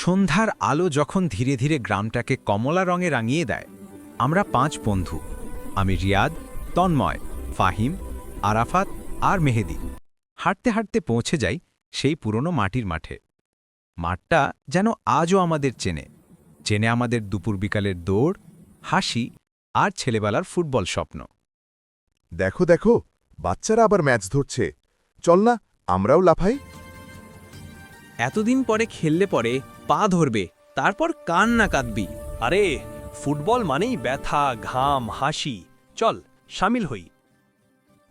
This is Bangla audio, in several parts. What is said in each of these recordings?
সন্ধ্যার আলো যখন ধীরে ধীরে গ্রামটাকে কমলা রঙে রাঙিয়ে দেয়, আমরা পাঁচ বন্ধু। আমি রিয়াদ, তন্ময়, ফাহিম, আরাফাত আর মেহেদি। হাঁটতে হাঁটতে পৌঁছে যাই সেই পুরনো মাটির মাঠে। মাঠটা যেন আজও আমাদের চেনে। চেনে আমাদের দুপুর বিকালের দৌড়, হাসি আর ছেলেবেলার ফুটবল স্বপ্ন। দেখো দেখো, বাচ্চারা আবার ম্যাচ ধরছে। চল না, আমরাও লাফাই। এতদিন পরে খেললে পরে পা ধরবে তারপর কান না কাঁদবি। আরে ফুটবল মানেই ব্যথা ঘাম হাসি। চল সামিল হই।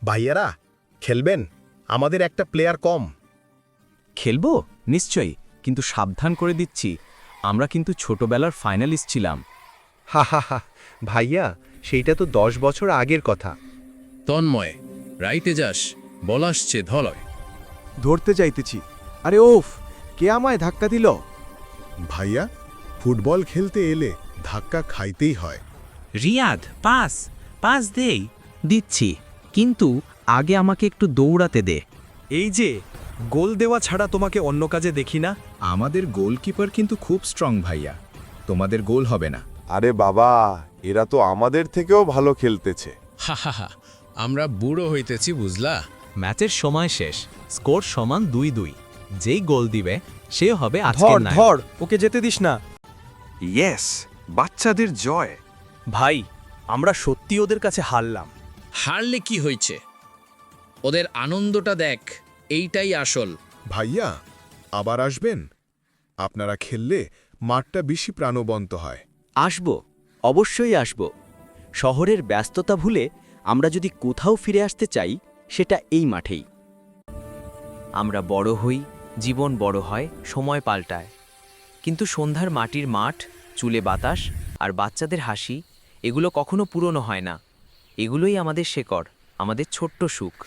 ভাইয়ারা খেলবেন? আমাদের একটা প্লেয়ার কম। খেলব? নিশ্চয়ই কিন্তু সাবধান করে দিচ্ছি। আমরা কিন্তু ছোটবেলার ফাইনালিস্ট ছিলাম। হা হা হা ভাইয়া সেইটা তো দশ বছর আগের কথা। তন্ময় রাইতে যাস বল আসছে ধলয়। ধরতে যাইতেছি। আরে ওফ! কে আমায় ধাক্কা দিল? ভাইয়া ফুটবল খেলতে এলে ধাক্কা খাইতেই হয়। রিয়াদ পাস পাস দেই দিচ্ছি কিন্তু আগে আমাকে একটু দৌড়াতে দে। এই যে গোল দেওয়া ছাড়া তোমাকে অন্য কাজে দেখি না? আমাদের গোলকিপার কিন্তু খুব স্ট্রং ভাইয়া। তোমাদের গোল হবে না। আরে বাবা এরা তো আমাদের থেকেও ভালো খেলতেছে। হা হা হা আমরা বুড়ো হইতেছি বুঝলা? ম্যাচের সময় শেষ স্কোর সমান দুই দুই। যেই গোল দিবে সে হবে ধর আজকের নায়ক। ধর ওকে যেতে দিস না। ইয়েস বাচ্চাদের জয়। ভাই আমরা সত্যি ওদের কাছে হারলাম। হারলে কি হয়েছে? ওদের আনন্দটা দেখ এইটাই আসল। ভাইয়া আবার আসবেন? আপনারা খেললে মাঠটা বেশি প্রাণবন্ত হয়। আসব অবশ্যই আসব। শহরের ব্যস্ততা ভুলে আমরা যদি কোথাও ফিরে আসতে চাই সেটা এই মাঠেই। আমরা বড় হই জীবন বড় হয়, সময় পাল্টায়। কিন্তু সন্ধ্যার মাটির মাঠ, চুলে বাতাস আর বাচ্চাদের হাসি, এগুলো কখনো পুরনো হয় না। এগুলোই আমাদের শেকড়, আমাদের ছোট্ট সুখ।